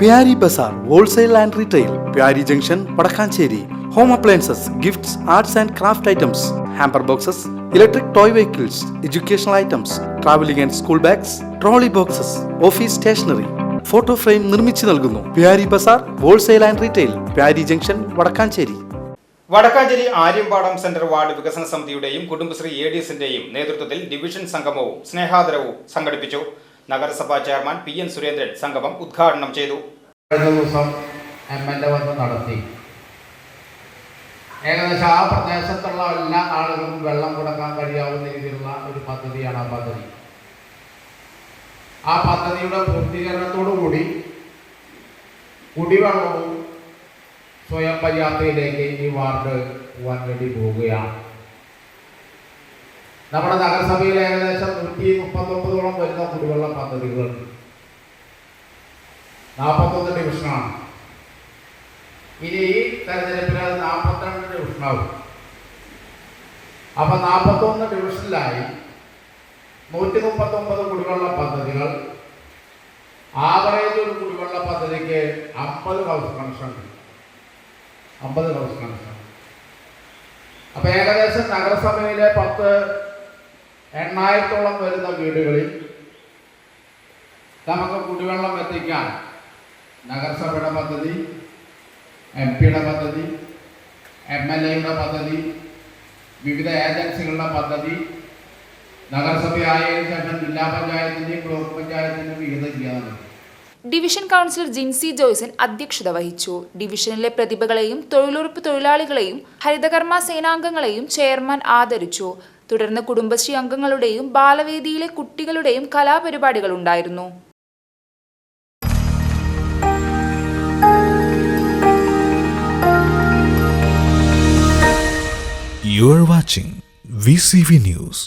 Pyari Bazar wholesale and retail Pyari junction Vadakkanchery. Home appliances gifts arts and craft items hamper boxes electric toy vehicles educational items travelling and school bags trolley boxes office stationery photo frame നിർമ്മിച്ചു നൽകുന്നു. Pyari Bazar wholesale and retail Pyari junction Vadakkanchery. Vadakkanchery Aryampadam centre ward വികസന സമിതിയുടെയും Kudumbashree A D എസിന്റെയും നേതൃത്വത്തിൽ division സംഗമവും സ്നേഹാദരവും സംഘടിപ്പിച്ചു. നഗരസഭാ chairman P N Surendran സംഗമം ഉദ്ഘാടനം ചെയ്തു. നടത്തി. ഏകദേശം ആ പ്രദേശത്തുള്ള എല്ലാ ആളുകളും വെള്ളം കൊടുക്കാൻ കഴിയാവുന്ന രീതിയിലുള്ള ഒരു പദ്ധതിയാണ് ആ പദ്ധതി. ആ പദ്ധതിയുടെ പൂർത്തീകരണത്തോടു കൂടി കുടിവെള്ളവും സ്വയം പര്യാപ്തയിലേക്ക് ഈ വാർഡ് പോകാൻ വേണ്ടി പോവുകയാണ്. നമ്മുടെ നഗരസഭയിൽ ഏകദേശം നൂറ്റി മുപ്പത്തൊമ്പതോളം വരുന്ന കുടിവെള്ള പദ്ധതികളുണ്ട് നാൽപ്പത്തൊന്ന് ഡിവിഷനാണ്. ഇനി ഈ തെരഞ്ഞെടുപ്പിൽ അത് നാൽപ്പത്തിരണ്ട് ഡിവിഷനാവും. അപ്പൊ നാൽപ്പത്തൊന്ന് ഡിവിഷനിലായി നൂറ്റി മുപ്പത്തൊമ്പത് കുടിവെള്ള പദ്ധതികൾ ആവറേജ് ഒരു കുടിവെള്ള പദ്ധതിക്ക് അമ്പത് ഹൗസ് കണക്ഷൻ. അമ്പത് ഹൗസ് കണക്ഷൻ. അപ്പൊ ഏകദേശം നഗരസഭയിലെ പത്ത് എണ്ണായിരത്തോളം വരുന്ന വീടുകളിൽ നമുക്ക് കുടിവെള്ളം എത്തിക്കാൻ നഗരസഭയുടെ പദ്ധതി എം പിയുടെ പദ്ധതി എം എൽ എയുടെ പദ്ധതി വിവിധ ഏജൻസികളുടെ പദ്ധതി നഗരസഭയായതിനു ശേഷം ജില്ലാ പഞ്ചായത്തിന്റെയും ബ്ലോക്ക് പഞ്ചായത്തിന്റെയും വിഹിതം ചെയ്യാറുണ്ട് ഡിവിഷൻ കൗൺസിലർ ജിൻസി ജോയ്സൺ അധ്യക്ഷത വഹിച്ചു. ഡിവിഷനിലെ പ്രതിഭകളെയും തൊഴിലുറപ്പ് തൊഴിലാളികളെയും ഹരിതകർമ്മ സേനാംഗങ്ങളെയും ചെയർമാൻ ആദരിച്ചു. തുടർന്ന് കുടുംബശ്രീ അംഗങ്ങളുടെയും ബാലവേദിയിലെ കുട്ടികളുടെയും കലാപരിപാടികൾ ഉണ്ടായിരുന്നു You are watching VCV News.